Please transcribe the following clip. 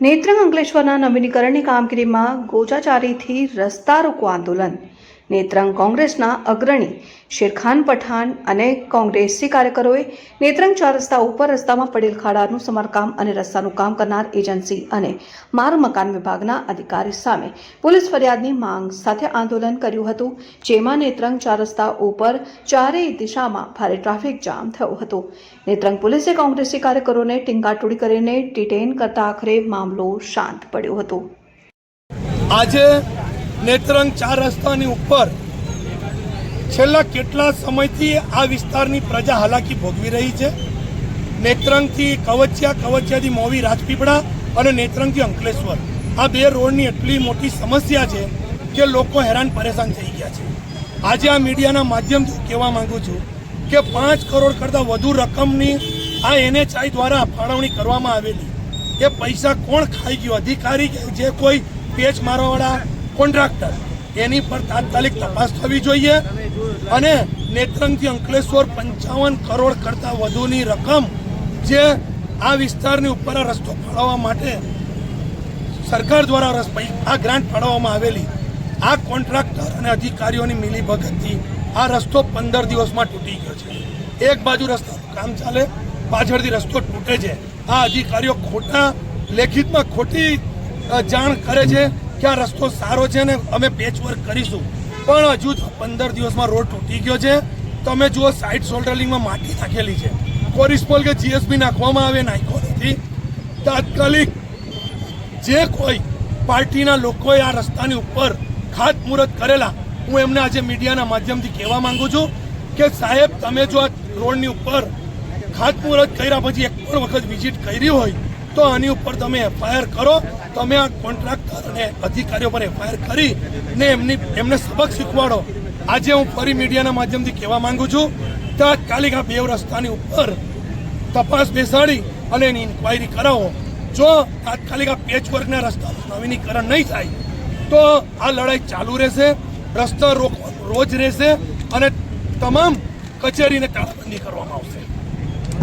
નેત્રંગ અંકલેશ્વરના નવીનીકરણની કામગીરીમાં ગોચાચારીથી રસ્તા રોકો આંદોલન. નેત્રંગ કોંગ્રેસના અગ્રણી શેરખાન પઠાણ અને કોંગ્રેસી કાર્યકરોએ નેત્રંગ ચાર રસ્તા ઉપર રસ્તામાં પડેલ ખાડાનું સમારકામ અને રસ્તાનું કામ કરનાર એજન્સી અને માર્ગ મકાન વિભાગના અધિકારી સામે પોલીસ ફરિયાદની માંગ સાથે આંદોલન કર્યું હતું, જેમાં નેત્રંગ ચાર રસ્તા ઉપર ચારેય દિશામાં ભારે ટ્રાફિક જામ થયો હતો. નેત્રંગ પોલીસે કોંગ્રેસી કાર્યકરોને ટીંગાટોળી કરીને ડિટેન કરતા આખરે મામલો શાંત પડ્યો હતો. આજે નેત્રંગ ચાર રસ્તાની ઉપર છેલ્લા કેટલા સમયથી આ વિસ્તારની પ્રજા હાલાકી ભોગવી રહી છે? નેત્રંગથી કવચિયા, કવચિયાથી મોવી રાજપીપળા અને નેત્રંગથી અંકલેશ્વર. આ બે રોડની એટલી મોટી સમસ્યા છે કે લોકો હેરાન પરેશાન થઈ ગયા છે. આજે આ મીડિયાના માધ્યમથી કહેવા માંગુ છું કે પાંચ કરોડ કરતાં વધુ રકમની આ એનએચઆઈ દ્વારા ફાળવણી કરવામાં આવેલી. એ પૈસા કોણ ખાઈ ગયો? અધિકારી જે કોઈ પેચ મારવાવાળા કોન્ટ્રાક્ટર. એની પર તાત્કાલિક તપાસ થવી જોઈએ અને નેત્રંગથી અંકલેશ્વર પંચાવન કરોડ કરતાં વધુની રકમ જે આ વિસ્તારની ઉપર રસ્તો ફાળવવા માટે સરકાર દ્વારા રસ આ ગ્રાન્ટ ફાળવવામાં આવેલી. આ કોન્ટ્રાક્ટર અને અધિકારીઓની મિલીભગતથી આ રસ્તો પંદર દિવસમાં તૂટી ગયો છે. એક બાજુ રસ્તાનું કામ ચાલે, પાછળથી રસ્તો તૂટે છે. આ અધિકારીઓ ખોટા લેખિતમાં ખોટી જાણ કરે છે. કે આ રસ્તો સારો છે ને અમે પેચવર્ક કરીશું. પણ હજુ પંદર દિવસમાં રોડ તૂટી ગયો છે. તમે જુઓ સાઇડ સોલ્ડરિંગમાં માટી નાખેલી છે. કોરિસ્પોલ કે જીએસબી નાખવામાં આવે, નાખ્યો નથી. તાત્કાલિક જે કોઈ પાર્ટીના લોકોએ આ રસ્તાની ઉપર ખાતમુહૂર્ત કરેલા, હું એમને આજે મીડિયાના માધ્યમથી કહેવા માંગુ છું કે સાહેબ, તમે જો આ રોડની ઉપર ખાતમુહૂર્ત કર્યા પછી એક પણ વખત વિઝિટ કરી હોય તો આની ઉપર તમે એફઆઈઆર કરો. તમે આ કોન્ટ્રાક્ટર અને અધિકારીઓ પર એફઆઈઆર કરી ને એમની, એમને સબક શીખવાડો. આજે હું ફરી મીડિયાના માધ્યમથી કહેવા માંગુ છું, તાત્કાલિક આ બે રસ્તાની ઉપર તપાસ બેસાડી અને એની ઇન્કવાયરી કરાવો. જો તાત્કાલિક આ પેચવર્કના રસ્તાનું નવીનીકરણ નહીં થાય, તો આ લડાઈ ચાલુ રહેશે, રસ્તા રોકવાનું રોજ રહેશે અને તમામ કચેરીને તાળાબંધી કરવામાં આવશે.